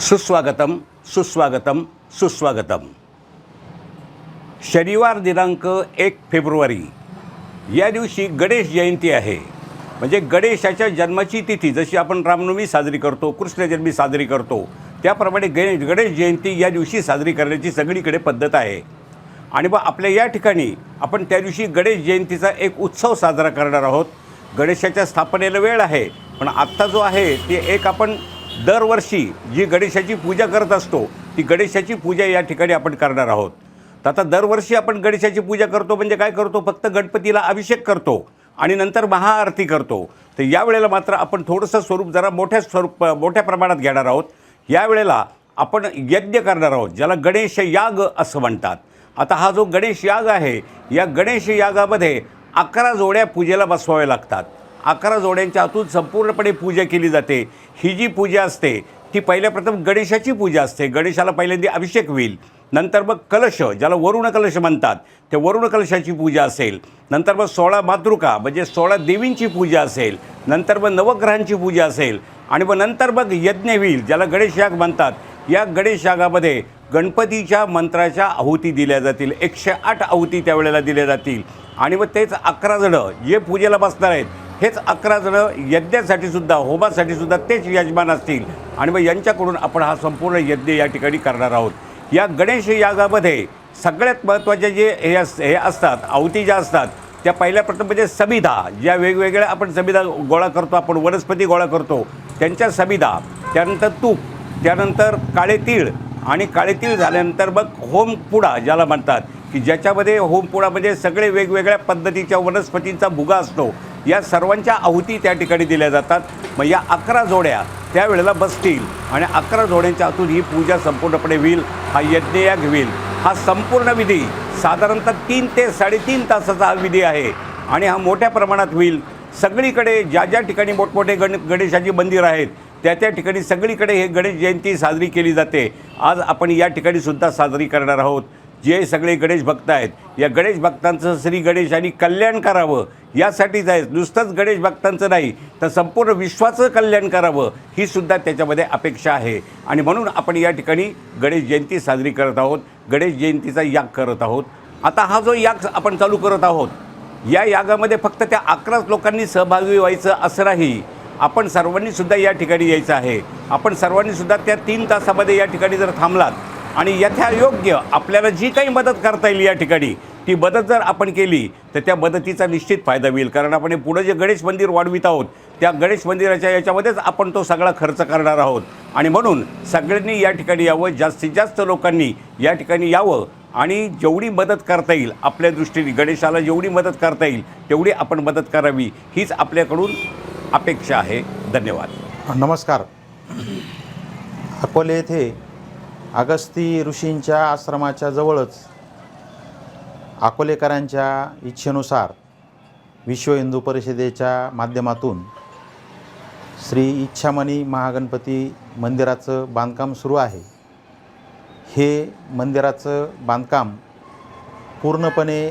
सुस्वागतम सुस्वागतम सुस्वागतम. शनिवार दिनांक एक फेब्रुवारी. या दिवशी गणेश जयंती आहे. म्हणजे गणेशाच्या जन्माची तिथी जशी आपण रामनवमी साजरी करतो कृष्णजन्मी साजरी करतो त्याप्रमाणे गणेश गणेश जयंती या दिवशी साजरी करण्याची सगळीकडे पद्धत आहे. आणि मग आपल्या या ठिकाणी आपण त्या दिवशी गणेश जयंतीचा एक उत्सव साजरा करणार आहोत. गणेशाच्या स्थापनेला वेळ आहे पण आत्ता जो आहे ते एक आपण दरवर्षी जी गणेशाची पूजा करत असतो ती गणेशाची पूजा या ठिकाणी आपण करणार आहोत. तर आता दरवर्षी आपण गणेशाची पूजा करतो म्हणजे काय करतो? फक्त गणपतीला अभिषेक करतो आणि नंतर महाआरती करतो. तर यावेळेला मात्र आपण थोडंसं स्वरूप जरा मोठ्या स्वरूप मोठ्या प्रमाणात घेणार आहोत. यावेळेला आपण यज्ञ करणार आहोत ज्याला गणेश याग असं म्हणतात. आता हा जो गणेश याग आहे या गणेश यागामध्ये अकरा जोड्या पूजेला बसवाव्या लागतात. अकरा जोड्यांच्या आतून संपूर्णपणे पूजा केली जाते. ही जी पूजा असते ती पहिल्या प्रथम गणेशाची पूजा असते. गणेशाला पहिल्यांदा अभिषेक होईल. नंतर मग कलश ज्याला वरुण कलश म्हणतात ते वरुण कलशाची पूजा असेल. नंतर मग सोळा मातृका म्हणजे सोळा देवींची पूजा असेल. नंतर मग नवग्रहांची पूजा असेल. आणि मग नंतर मग यज्ञ होईल ज्याला गणेश याग म्हणतात. या गणेश यागामध्ये गणपतीच्या मंत्राच्या आहुती दिल्या जातील. एकशे आठ आहुती त्यावेळेला दिल्या जातील. आणि मग तेच अकरा जणं जे पूजेला बसणार आहेत हेच अकरा जणं यज्ञासाठी सुद्धा होमासाठी सुद्धा तेच यजमान असतील. आणि मग यांच्याकडून आपण हा संपूर्ण यज्ञ या ठिकाणी करणार आहोत. या गणेश यागामध्ये सगळ्यात महत्त्वाचे जे हे अस हे असतात आहुती ज्या असतात त्या पहिल्या प्रथम म्हणजे समिधा. ज्या वेगवेगळ्या आपण समिधा गोळा करतो आपण वनस्पती गोळा करतो त्यांच्या समिधा. त्यानंतर तूप त्यानंतर काळे तीळ आणि काळे तीळ झाल्यानंतर मग होमपुडा ज्याला म्हणतात की ज्याच्यामध्ये होमपुडा म्हणजे सगळे वेगवेगळ्या पद्धतीच्या वनस्पतींचा भुगा असतो. या सर्वांच्या आहुती त्या ठिकाणी दिल्या जातात. मग या अकरा जोड्या त्यावेळेला बसतील आणि अकरा जोड्यांच्या हातून ही पूजा संपूर्णपणे होईल हा यज्ञयाग होईल हा संपूर्ण विधी साधारणतः तीन ते साडेतीन तासाचा हा विधी आहे आणि हा मोठ्या प्रमाणात होईल. सगळीकडे ज्या ज्या ठिकाणी मोठमोठे गण गणेशाची मंदिर आहेत त्या त्या ठिकाणी सगळीकडे हे गणेश जयंती साजरी केली जाते. आज आपण या ठिकाणी सुद्धा साजरी करणार आहोत. जे सगळे गणेश भक्त आहेत या गणेश भक्तांचं श्री गणेशांनी कल्याण करावं यासाठीच आहे. नुसतंच गणेश भक्तांचं नाही तर संपूर्ण विश्वाचं कल्याण करावं ही सुद्धा त्याच्यामध्ये अपेक्षा आहे. आणि म्हणून आपण या ठिकाणी गणेश जयंती साजरी करत आहोत. गणेश जयंतीचा याग करत आहोत. आता हा जो याग आपण चालू करत आहोत या यागामध्ये फक्त त्या अकराच लोकांनी सहभागी व्हायचं असं नाही. आपण सर्वांनीसुद्धा या ठिकाणी यायचं आहे. आपण सर्वांनीसुद्धा त्या तीन तासामध्ये या ठिकाणी जर थांबलात आणि यथायोग्य आपल्याला जी काही मदत करता येईल या ठिकाणी ती मदत जर आपण केली तर त्या मदतीचा निश्चित फायदा होईल. कारण आपण हे पुढं जे गणेश मंदिर वाढवित आहोत त्या गणेश मंदिराच्या याच्यामध्येच आपण तो सगळा खर्च करणार आहोत. आणि म्हणून सगळ्यांनी या ठिकाणी यावं जास्तीत जास्त लोकांनी या ठिकाणी यावं आणि जेवढी मदत करता येईल आपल्या दृष्टीने गणेशाला जेवढी मदत करता येईल तेवढी आपण मदत करावी हीच आपल्याकडून अपेक्षा आहे. धन्यवाद. नमस्कार. अकोले येथे अगस्ती ऋषींच्या आश्रमाच्या जवळच अकोलेकरांच्या इच्छेनुसार विश्व हिंदू परिषदेच्या माध्यमातून श्री इच्छामणी महागणपती मंदिराचं बांधकाम सुरू आहे. हे मंदिराचं बांधकाम पूर्णपणे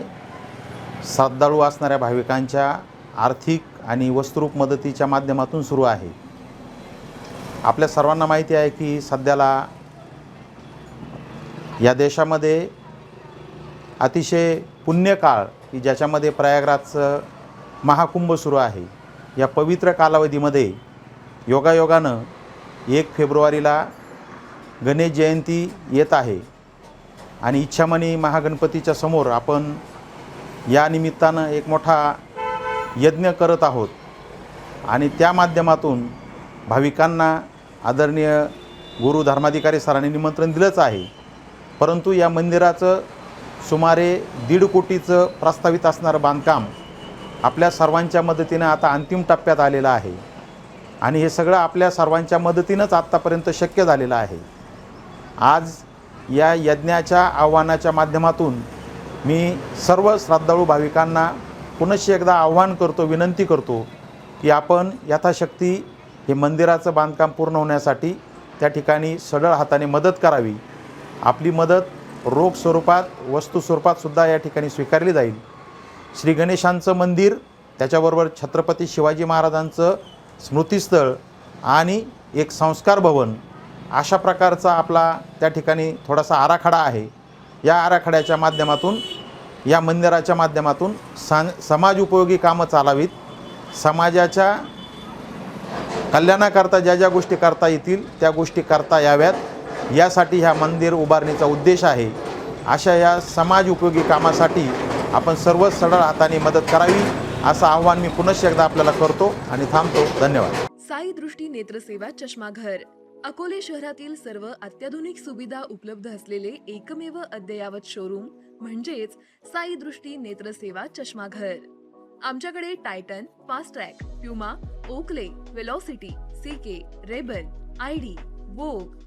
श्रद्धाळू असणाऱ्या भाविकांच्या आर्थिक आणि वस्तुरूप मदतीच्या माध्यमातून सुरू आहे. आपल्या सर्वांना माहिती आहे की सध्याला या देशामध्ये अतिशय पुण्यकाळ की ज्याच्यामध्ये प्रयागराजचं महाकुंभ सुरू आहे. या पवित्र कालावधीमध्ये योगायोगानं एक फेब्रुवारीला गणेश जयंती येत आहे आणि इच्छामणी महागणपतीच्या समोर आपण या निमित्तानं एक मोठा यज्ञ करत आहोत आणि त्या माध्यमातून भाविकांना आदरणीय गुरु धर्माधिकारी सरांनी निमंत्रण दिलंच आहे. परंतु या मंदिराचं सुमारे दीड कोटीचं प्रस्तावित असणारं बांधकाम आपल्या सर्वांच्या मदतीनं आता अंतिम टप्प्यात आलेलं आहे. आणि हे सगळं आपल्या सर्वांच्या मदतीनंच आत्तापर्यंत शक्य झालेलं आहे. आज या यज्ञाच्या आव्हानाच्या माध्यमातून मी सर्व श्रद्धाळू भाविकांना पुनश्च एकदा आव्हान करतो विनंती करतो की आपण यथाशक्ती हे मंदिराचं बांधकाम पूर्ण होण्यासाठी त्या ठिकाणी सढळ हाताने मदत करावी. आपली मदत रोख स्वरूपात वस्तू स्वरूपात सुद्धा या ठिकाणी स्वीकारली जाईल. श्री गणेशांचं मंदिर त्याच्याबरोबर छत्रपती शिवाजी महाराजांचं स्मृतिस्थळ आणि एक संस्कार भवन अशा प्रकारचा आपला त्या ठिकाणी थोडासा आराखडा आहे. या आराखड्याच्या माध्यमातून या मंदिराच्या माध्यमातून सा समाज उपयोगी कामं चालावीत. समाजाच्या कल्याणाकरता ज्या ज्या गोष्टी करता येतील त्या गोष्टी करता याव्यात. यासाठी ह्या मंदिर उभारणीचा उद्देश आहे. अशा या समाज उपयोगी कामासाठी आपण सर्व सरळ हाताने मदत करावी असं आव्हान मी पुनश्च एकदा आपल्याला करतो आणि थांबतो. धन्यवाद. साई दृष्टी नेत्रसेवा चष्माघर. अकोले शहरातील सर्व अत्याधुनिक सुविधा उपलब्ध असलेले एकमेव अद्ययावत शोरूम म्हणजेच साई दृष्टी नेत्रसेवा चष्माघर. आमच्याकडे Titan Fastrack Puma Oakley Velocity CK RayBan ID Vogue